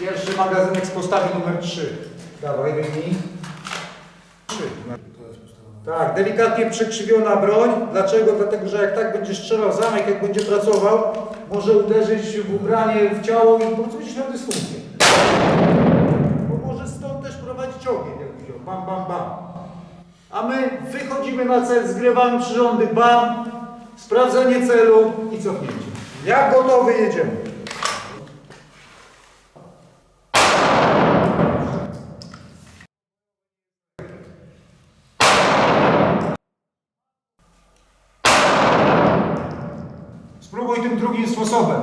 Pierwszy magazynek z postawy numer 3. Dawaj, wyjmij. 3. Tak, delikatnie przekrzywiona broń. Dlaczego? Dlatego, że jak tak będzie strzelał zamek, jak będzie pracował, może uderzyć w ubranie, w ciało i po prostu będziesz miał dysfunkcję. Bo może stąd też prowadzić ogień, jak widział. Bam, bam, bam. A my wychodzimy na cel, zgrywamy przyrządy, bam, sprawdzenie celu i cofnięcie. Jak gotowy, jedziemy. Spróbuj tym drugim sposobem.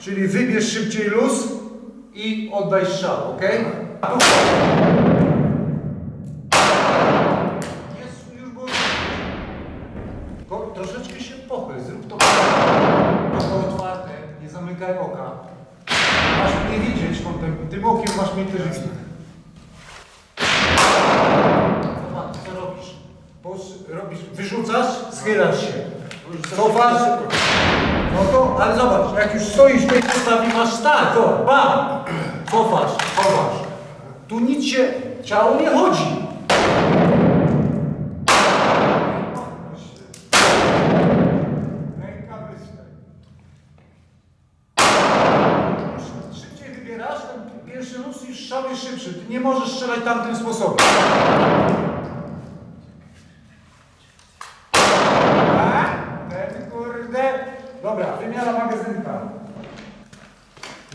Czyli wybierz szybciej luz i oddaj strzał, ok? Jest już było. Troszeczkę się pochyl, zrób to. Oko otwarte, nie zamykaj oka. Masz mnie widzieć kątem, tym okiem masz mnie też widzieć. Zobacz, co robisz? Robisz, wyrzucasz, schylasz się. Cofasz. No to, ale zobacz, jak już stoisz w tej postawie, masz start, to, bam! Cofasz, chowasz. Tu nic się, ciało nie chodzi. Ręka wystań. Już Szybciej wybierasz, ten pierwszy luz i strzał szybszy. Ty nie możesz strzelać tamtym sposobem. A? Ten kurde. Dobra, wymiana magazynka.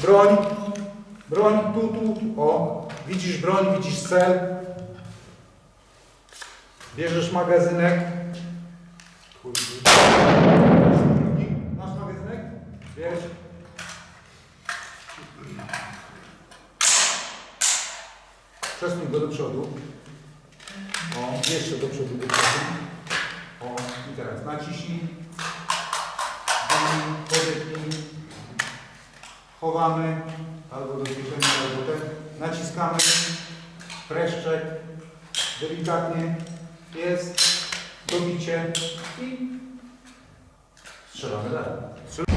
Broń. Broń tu, tu, tu. O, widzisz broń, widzisz cel. Bierzesz magazynek. Masz magazynek? Bierz. Przesuń go do przodu. O, jeszcze do przodu, do przodu. Chowamy albo do kieszeni, albo ten. Naciskamy. Preszczek. Delikatnie. Jest. Dobicie. I strzelamy dalej.